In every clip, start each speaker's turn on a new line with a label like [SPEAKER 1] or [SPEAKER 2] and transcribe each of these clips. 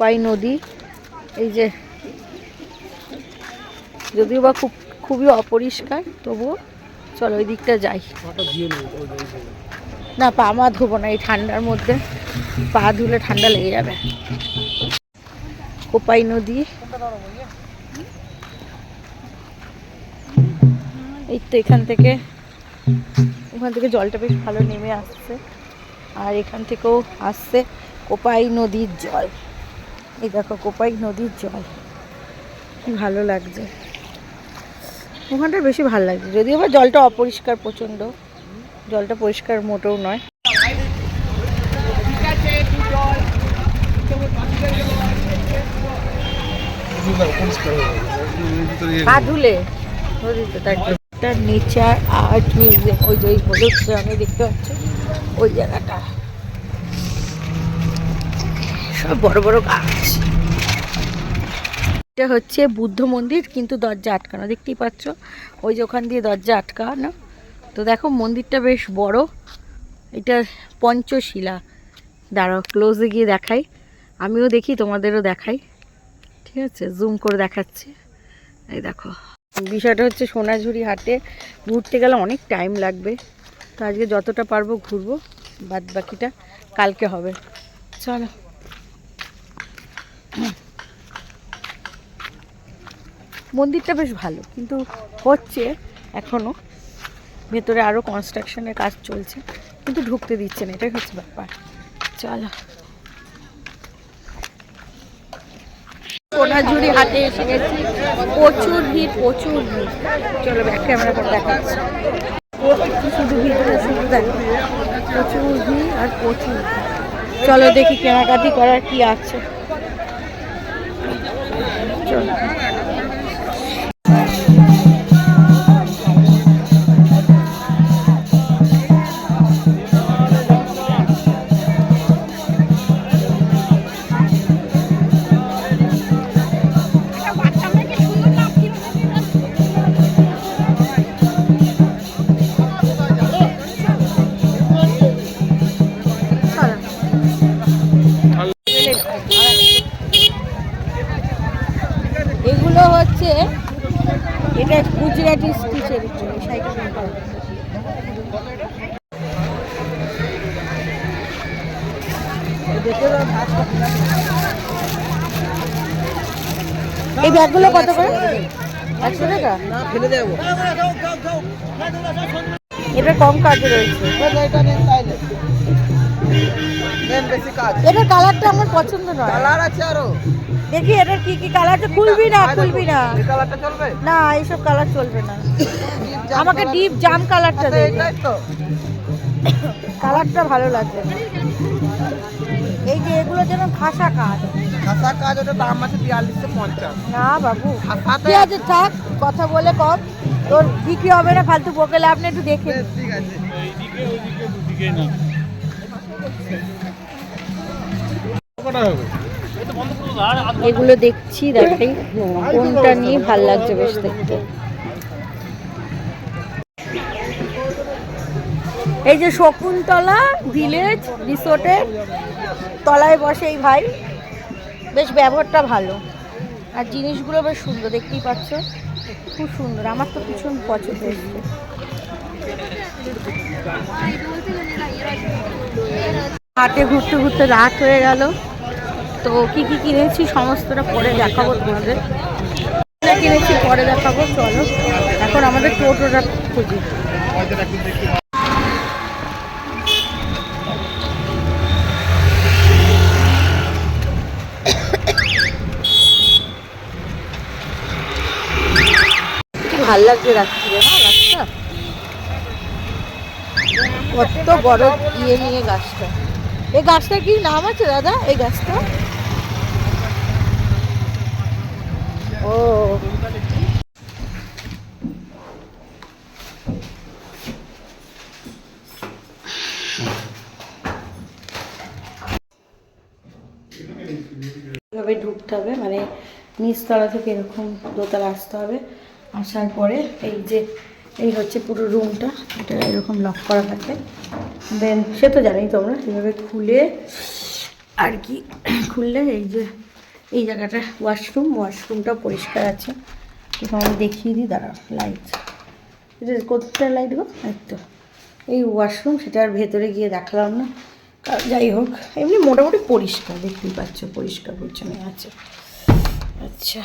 [SPEAKER 1] পাই নদী, এই যে, যদিও বা খুব, খুবই অপরিষ্কার, তবুও চলো ওই দিকটা যাই। না, পা মা ধোবো না, এই ঠান্ডার মধ্যে পা ধুলে ঠান্ডা লেগে যাবে। কোপাই নদী। এই তো এখান থেকে, ওখান থেকে জলটা বেশ ভালো নেমে আসছে। আর এখান থেকেও আসছে কোপাই নদীর জল। এই দেখো কোপাই নদীর জল। কি ভালো লাগছে। ওখানটা বেশি ভালো লাগছে যদিও বা জলটা অপরিষ্কার প্রচণ্ড, জলটা পরিষ্কার মোটেও নয়। পা ধুলে। একটা নেচার আর্ট মিউজিয়াম ওই যে ওই হলুদ রঙে দেখতে পাচ্ছ ওই জায়গাটা। সব বড় বড় গাছ। এটা হচ্ছে বুদ্ধ মন্দির কিন্তু দরজা আটকানো। দেখতেই পাচ্ছ? ওই যে ওখান দিয়ে দরজা আটকানো। তো দেখো মন্দিরটা বেশ বড়। এটা পঞ্চশিলা। দাঁড়াও ক্লোজে গিয়ে দেখাই। আমিও দেখি তোমাদেরও দেখাই। ঠিক আছে জুম করে দেখাচ্ছি। এই দেখো। বিষয়টা হচ্ছে সোনাঝুরি হাটে ঘুরতে গেলে অনেক টাইম লাগবে। তো আজকে যতটা পারব ঘুরবো বাদ বাকিটা কালকে হবে। চলো। মন্দিরটা বেশ ভালো কিন্তু হচ্ছে এখনও ভেতরে আরও কনস্ট্রাকশনের কাজ চলছে কিন্তু ঢুকতে দিচ্ছে না এটাই হচ্ছে ব্যাপার। চলো। সোনাঝুরি হাটে এসে গেছি। প্রচুর ভিড় প্রচুর ভিড়। চলো ব্যাক ক্যামেরা করে দেখাচ্ছি। শুধু ভিড় শুধু দেখো। প্রচুর ভিড় আর প্রচুর চলো দেখি কেনাকাটি করার কি আছে। চলো। এই ব্যাগগুলো কত করে? একশো টাকা?
[SPEAKER 2] ফেলে দেবো।
[SPEAKER 1] এটা কম কাজে রয়েছে। এটার কালারটা আমার পছন্দ নয়।
[SPEAKER 2] কালার আছে আরও।
[SPEAKER 1] দেখি এটার কি কি কালার আছে। খুলবি না খুলবি না।
[SPEAKER 2] কালারটা চলবে?
[SPEAKER 1] না এইসব কালার চলবে না। আমাকে ডিপ জাম কালারটা
[SPEAKER 2] আচ্ছা,
[SPEAKER 1] দে। কালারটা ভালো লাগবে এই যে এগুলো যেন খাসা কাজ।
[SPEAKER 2] খাসা কাজ ওটা দাম আছে বিয়াল্লিশশো পঞ্চাশ।
[SPEAKER 1] না বাবু ঠিক আছে থাক কথা বলে কম। তোর বিক্রি হবে না ফালতু বকেলে আপনি একটু দেখে
[SPEAKER 2] ঠিক আছে।
[SPEAKER 1] এগুলো দেখছি দেখাই। কোনটা নিয়ে ভালো লাগছে বেশ দেখতে। এই যে শকুন্তলা ভিলেজ রিসোর্টের তলায় বসে এই ভাই। বেশ ব্যবহারটা ভালো। আর জিনিসগুলো বেশ সুন্দর, দেখতেই পাচ্ছ? খুব সুন্দর। আমার তো ভীষণ পছন্দ হয়েছে। হাটে ঘুরতে ঘুরতে রাত হয়ে গেল। তো কি কি কিনেছি সমস্তটা পরে দেখাবো তোমাদের। কিনেছি, পরে দেখাবো, চলো। এখন আমাদের টোটোটা খুঁজি। ভালো রাত্রিরে, না কত বড় ইয়ে নিয়ে গাছটা। এই কি নাম আছে, দাদা, এই গাছটা? ও। এইভাবে ঢুকতে হবে মানে নিচতলা থেকে এরকম দোতলা আসতে হবে। আসার পরে এই যে, এই হচ্ছে পুরো রুমটা এটা এরকম লক করা থাকে। দেন সে তো জানোই তোমরা, এভাবে খুলে আর কি, খুললে এই যে, এই জায়গাটা ওয়াশরুম ওয়াশরুমটা পরিষ্কার আছে। আমি দেখিয়ে দিই দাঁড়া লাইট এটা কোথায় লাইট গো? তো, এই ওয়াশরুম সেটার ভেতরে গিয়ে দেখালাম না। যাই হোক, এমনি মোটামুটি পরিষ্কার, দেখতেই পাচ্ছ, পরিষ্কার পরিচ্ছন্ন আছে। আচ্ছা।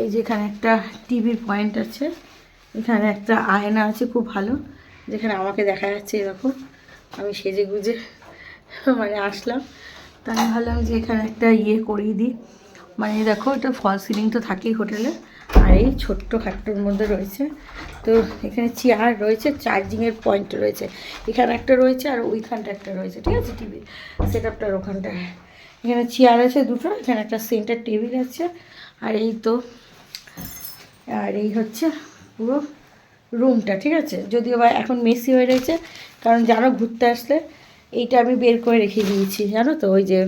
[SPEAKER 1] এই যে এখানে একটা টিভির পয়েন্ট আছে, এখানে একটা আয়না আছে খুব ভালো, যেখানে আমাকে দেখা যাচ্ছে এরকম। আমি সেজে গুজে মানে আসলাম। তা আমি ভাবলাম যে এখানে একটা ইয়ে করিয়ে দিই। মানে দেখো এটা ফল সিলিং তো থাকেই হোটেলে, আর এই ছোট্ট খাট্টোর মধ্যে রয়েছে। তো এখানে চেয়ার রয়েছে চার্জিংয়ের পয়েন্ট রয়েছে। এখানে একটা রয়েছে আর ওইখানটা একটা রয়েছে, ঠিক আছে টিভি সেট আপটার ওখানটায়। এখানে চেয়ার আছে দুটো, এখানে একটা সেন্টার টেবিল আছে। আর এই তো, আর এই হচ্ছে পুরো রুমটা ঠিক আছে? যদিও বা এখন মেসি হয়ে রয়েছে, কারণ জানো ঘুরতে আসলে এইটা আমি বের করে রেখে দিয়েছি, জানো তো? ওই যে,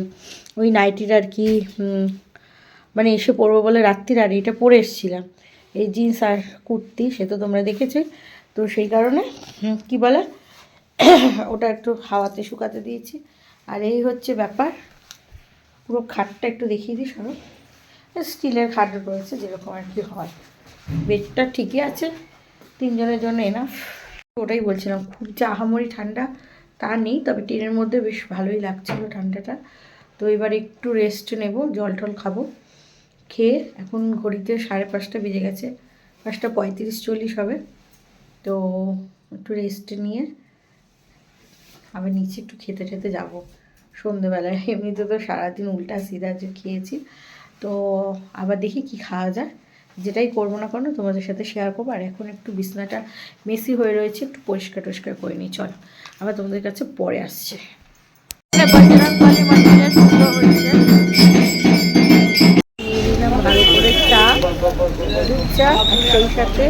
[SPEAKER 1] ওই নাইটির আর কি মানে এসে পরবো বলে রাত্রির আর এটা পরে এসেছিলাম। এই জিন্স আর কুর্তি, সে তো তোমরা দেখেছ। তো সেই কারণে কি বলে? ওটা একটু হাওয়াতে শুকাতে দিয়েছি। আর এই হচ্ছে ব্যাপার। পুরো খাটটা একটু দেখিয়ে দিই, সরো। স্টিলের খাট রয়েছে, যেরকম আর কি হয়। বেডটা ঠিকই আছে, তিনজনের জন্য এনাফ ওটাই বলছিলাম, খুব যে আহামরি ঠান্ডা তা নেই, তবে ট্রেনের মধ্যে বেশ ভালোই লাগছিল ঠান্ডাটা। তো এবার একটু রেস্ট নেব, জল টল খাব, খেয়ে এখন ঘড়িতে সাড়ে পাঁচটা বেজে গেছে, পাঁচটা পঁয়ত্রিশ চল্লিশ হবে। তো একটু রেস্ট নিয়ে আবার নিচে একটু খেতে খেতে যাব। সন্ধেবেলায় এমনিতে তো সারাদিন উল্টা সিধা যে খেয়েছি। তো আবার দেখি কি খাওয়া যায় যেটাই করব না কেন তোমাদের সাথে শেয়ার করব আর এখন একটু বিছনাটা মেসি হয়ে রয়েছে একটু পরিষ্কার টরিষ্কার করে নিই চল আবার তোমাদের কাছে পরে আসছে সেই সাথে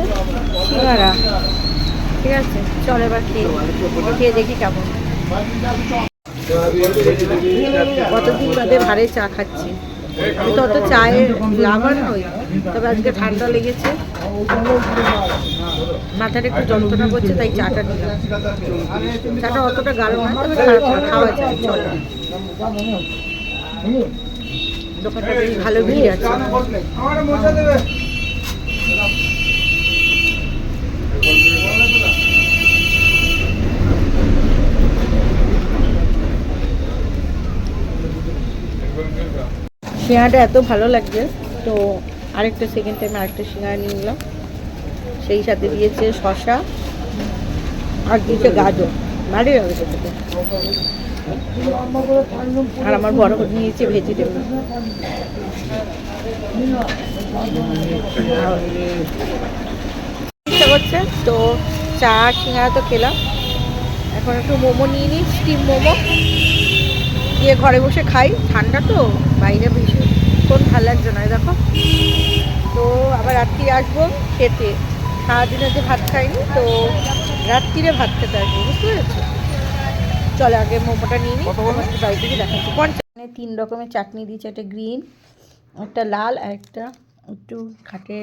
[SPEAKER 1] ঠিক আছে চল এবার খেয়ে খেয়ে দেখি কেমন কতদিন বাদে ভারে চা খাচ্ছি আমি তো অত চায়ের লাভার নই তবে আজকে ঠান্ডা লেগেছে। মাথাটা একটু যন্ত্রণা করছে, তাই চাটা নিলাম। চাটা অতটা গাঢ় নয়, তবে খাওয়া যায়, চলে। দোকানটা বেশ ভালো ভিড় আছে। সিঙ্গাটা এত ভালো লাগছে। তো আরেকটা সেকেন্ড টাইম আরেকটা সিঙ্গারা নিয়ে নিলাম। সেই সাথে দিয়েছে শশা আর দিয়েছে গাজর। ভালোই হবে খেতে। আর আমার বড় নিয়েছে ভেজিটেবল ইচ্ছা করছে, তো চা, সিঙ্গারা তো খেলাম। এখন একটু মোমো নিয়ে নিই স্টিম মোমো। গিয়ে ঘরে বসে খাই। ঠান্ডা তো, বাইরে বেশি কোন ভালো লাগছে না দেখো। তো আবার রাত্রি আসব খেতে। সারাদিনে যে ভাত খাইনি তো রাত্রিরে ভাত খেতে আসব বুঝতে পেরেছ? চলে আগে মোমোটা নিয়ে নিই বাড়ি থেকে দেখাচ্ছি। পঞ্চাশ। তিন রকমের চাটনি দিয়েছে একটা গ্রিন একটা লাল আর একটা একটু খাটে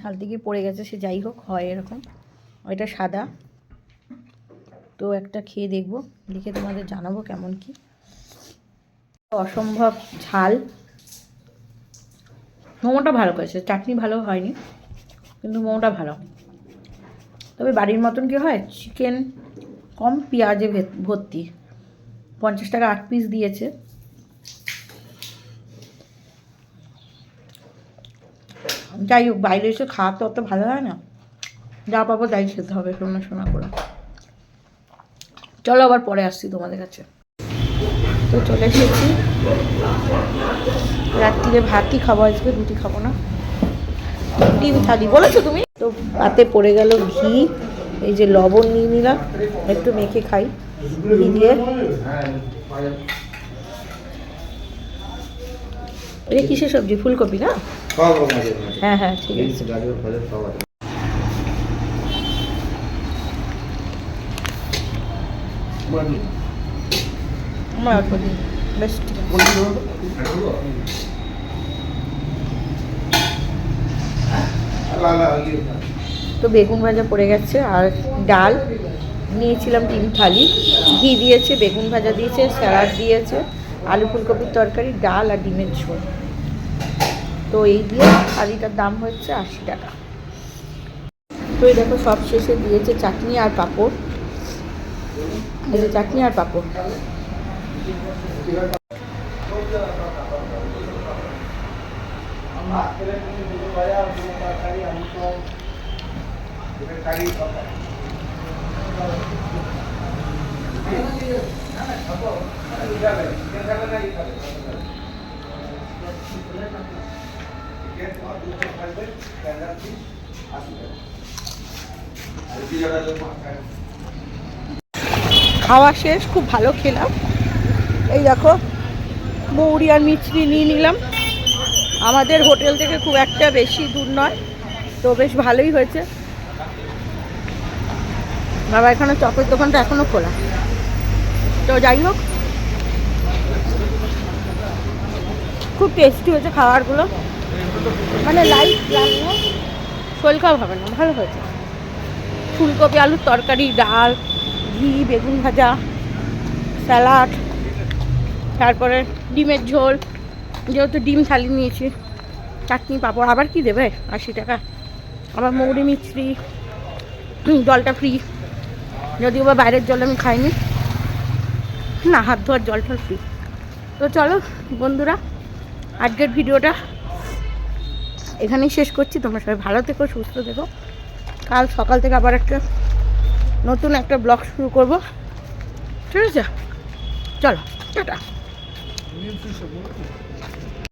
[SPEAKER 1] ঢাল দিকে পড়ে গেছে সে যাই হোক হয় এরকম। ওইটা সাদা। তো একটা খেয়ে দেখব দেখে তোমাদের জানাব কেমন কি। অসম্ভব ঝাল। মোমোটা ভালো করেছে। চাটনি ভালো হয়নি, কিন্তু মোমোটা ভালো। তবে বাড়ির মতন কি হয়? চিকেন কম, পেঁয়াজে ভর্তি। পঞ্চাশ টাকা আট পিস দিয়েছে। যাই হোক, বাইরে এসে খাওয়া তো অত ভালো হয় না। যা পাবো তাই খেতে হবে শোনা শোনা করে চলো আবার পরে আসছি তোমাদের কাছে। তো চলে এসেছি। রাত্রিরে ভাতই খাব আজকে রুটি খাব না। ডিম থালি। বলেছ তুমি? তো পাতে পড়ে গেল ঘি এই যে লবণ নিয়ে নিলাম একটু মেখে খাই। ঘি দিয়ে। এটা কিসের সবজি? ফুলকপি না? হ্যাঁ হ্যাঁ ঠিক আছে। আমার বেশ তো বেগুন ভাজা পড়ে গেছে আর ডাল। নিয়েছিলাম তিন থালি। ঘি দিয়েছে, বেগুন ভাজা দিয়েছে, স্যালাড দিয়েছে, আলু ফুলকপির তরকারি, ডাল আর ডিমের ঝোল। তো এই দিয়ে থালিটার দাম হচ্ছে আশি টাকা। তো এই দেখো সব শেষে দিয়েছে চাটনি আর পাঁপড়। এই যে চাটনি আর পাঁপড়। খাওয়া শেষ খুব ভালো খেলাম। এই দেখো, মৌরি আর মিছরি নিয়ে নিলাম। আমাদের হোটেল থেকে খুব একটা বেশি দূর নয়, তো বেশ ভালোই হয়েছে। বাবা, এখানে চপের দোকানটা এখনও খোলা। তো যাই হোক, খুব টেস্টি হয়েছে খাবারগুলো। মানে লাইট শরীর খারাপ হবে না, ভালো হয়েছে। ফুলকপি, আলুর তরকারি, ডাল, ঘি, বেগুন ভাজা, স্যালাড। তারপরে ডিমের ঝোল, যেহেতু ডিম থালি নিয়েছি, চাটনি, পাঁপড়, আবার কি দেবে? আশি টাকা। আবার মৌরি মিছরি জলটা ফ্রি যদিও বা বাইরের জল আমি খাইনি। না, হাত ধোয়ার জলটা ফ্রি তো চলো, বন্ধুরা, আজকের ভিডিওটা এখানেই শেষ করছি। তোমরা সবাই ভালো থেকো, সুস্থ থেকো। কাল সকাল থেকে আবার একটা নতুন একটা ব্লগ শুরু করব। ঠিক আছে? চলো, tata. Niye bu suçla bu?